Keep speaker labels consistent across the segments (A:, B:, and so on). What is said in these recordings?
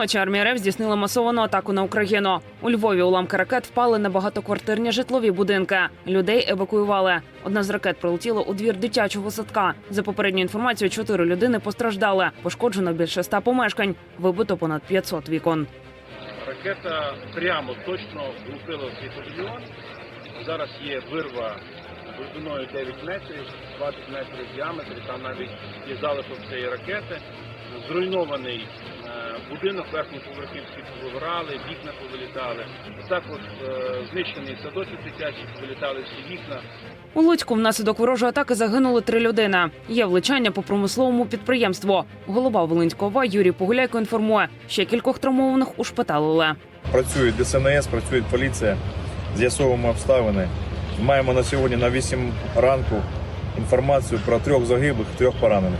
A: ночі армія РФ здійснила масовану атаку на Україну. У Львові уламки ракет впали на багатоквартирні житлові будинки. Людей евакуювали. Одна з ракет прилетіла у двір дитячого садка. За попередньою інформацією, чотири людини постраждали. Пошкоджено більше ста помешкань. Вибито понад 500 вікон.
B: Ракета прямо точно влупила свій павільйон. Зараз є вирва глибиною 9 метрів, 20 метрів в діаметрі. Там навіть є залишок цієї ракети. Зруйнований будинок, верхні поверхи всі повиграли, вікна повилітали. Також е, знищений садочок дитячий, повилітали всі вікна.
A: У Луцьку внаслідок ворожої атаки загинули три людини. Є влучання по промисловому підприємству. Голова Волинського Юрій Погуляйко інформує, ще кількох травмованих ушпиталили.
C: Працюють ДСНС, працює поліція, з'ясовуємо обставини. Маємо на сьогодні на 8 ранку інформацію про трьох загиблих, трьох поранених.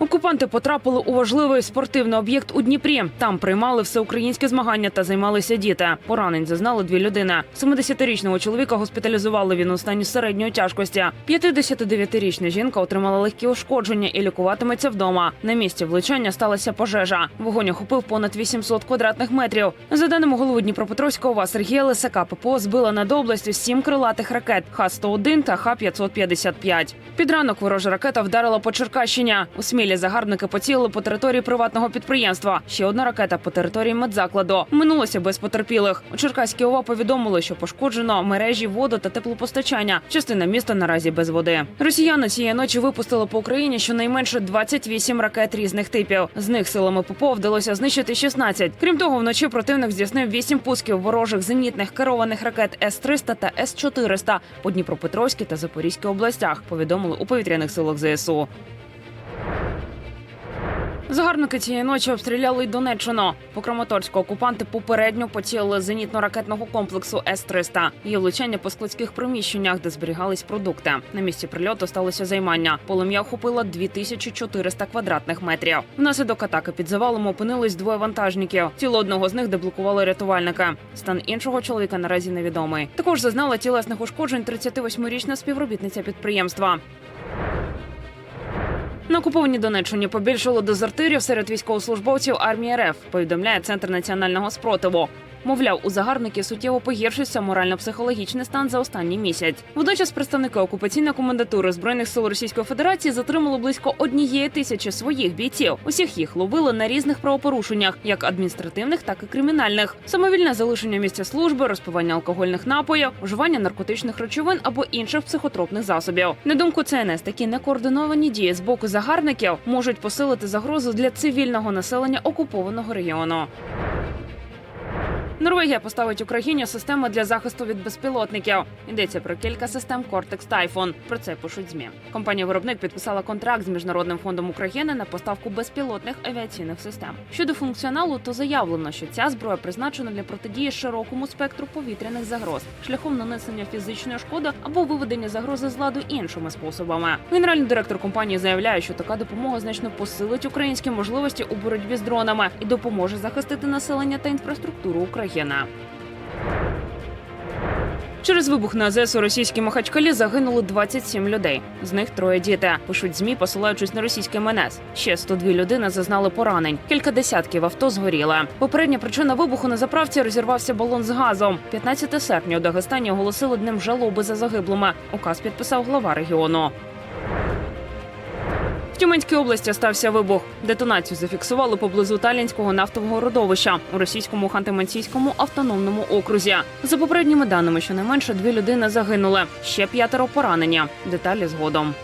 A: Окупанти потрапили у важливий спортивний об'єкт у Дніпрі. Там приймали всеукраїнські змагання та займалися діти. Поранень зазнали дві людини. 70-річного чоловіка госпіталізували він у стані середньої тяжкості. 59-річна жінка отримала легкі ушкодження і лікуватиметься вдома. На місці влучання сталася пожежа. Вогонь охопив понад 800 квадратних метрів. За даними голови Дніпропетровського Сергія Лисака, ППО збила над областю сім крилатих ракет Х-101 та Х-555. Під ранок ворожа ракета вдарила по Черкащині. У Смілі загарбники поцілили по території приватного підприємства. Ще одна ракета по території медзакладу. Минулося без потерпілих. У Черкаській ОВА повідомили, що пошкоджено мережі воду та теплопостачання. Частина міста наразі без води. Росіяни цієї ночі випустили по Україні щонайменше 28 ракет різних типів. З них силами ППО вдалося знищити 16. Крім того, вночі противник здійснив 8 пусків ворожих зенітних керованих ракет С-300 та С-400 по Дніпропетровській та Запорізькій областях. Повідомили у повітряних силах ЗСУ. Загарбники цієї ночі обстріляли й Донеччину. По Краматорську окупанти попередньо поцілили зенітно-ракетного комплексу С-300. Є влучання по складських приміщеннях, де зберігались продукти. На місці прильоту сталося займання. Полум'я охопило 2400 квадратних метрів. Внаслідок атаки під завалом опинились двоє вантажників. Тіло одного з них деблокували рятувальники. Стан іншого чоловіка наразі невідомий. Також зазнала тілесних ушкоджень 38-річна співробітниця підприємства. На окупованій Донеччині побільшало дезертирів серед військовослужбовців армії РФ, повідомляє Центр національного спротиву. Мовляв, у загарбників суттєво погіршився морально-психологічний стан за останній місяць. Водночас представники окупаційної комендатури збройних сил Російської Федерації затримали близько однієї тисячі своїх бійців. Усіх їх ловили на різних правопорушеннях, як адміністративних, так і кримінальних. Самовільне залишення місця служби, розпивання алкогольних напоїв, вживання наркотичних речовин або інших психотропних засобів. На думку ЦНС, такі некоординовані дії з боку загарбників можуть посилити загрозу для цивільного населення окупованого регіону. Норвегія поставить Україні систему для захисту від безпілотників. Йдеться про кілька систем Cortex Typhoon. Про це пишуть змі. Компанія-виробник підписала контракт з міжнародним фондом України на поставку безпілотних авіаційних систем. Щодо функціоналу, то заявлено, що ця зброя призначена для протидії широкому спектру повітряних загроз, шляхом нанесення фізичної шкоди або виведення загрози з ладу іншими способами. Генеральний директор компанії заявляє, що така допомога значно посилить українські можливості у боротьбі з дронами і допоможе захистити населення та інфраструктуру України. Через вибух на АЗС у російській Махачкалі загинуло 27 людей. З них троє діти. Пишуть змі, посилаючись на російське МНС. Ще 102 людини зазнали поранень. Кілька десятків авто згоріли. Попередня причина вибуху на заправці розірвався балон з газом. 15 серпня у Дагестані оголосили днем жалоби за загиблими. Указ підписав глава регіону. Тюменській області стався вибух. Детонацію зафіксували поблизу Талінського нафтового родовища у російському ханти-мансійському автономному окрузі. За попередніми даними, щонайменше дві людини загинули, ще п'ятеро поранення. Деталі згодом.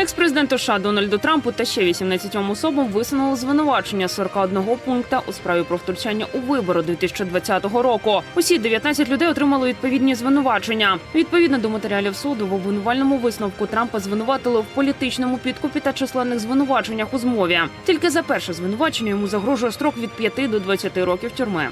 A: Екс-президенту США Дональду Трампу та ще 18 особам висунули звинувачення 41 пункта у справі про втручання у вибори 2020 року. Усі 19 людей отримали відповідні звинувачення. Відповідно до матеріалів суду в обвинувальному висновку Трампа звинуватили в політичному підкупі та численних звинуваченнях у змові. Тільки за перше звинувачення йому загрожує строк від 5 до 20 років тюрми.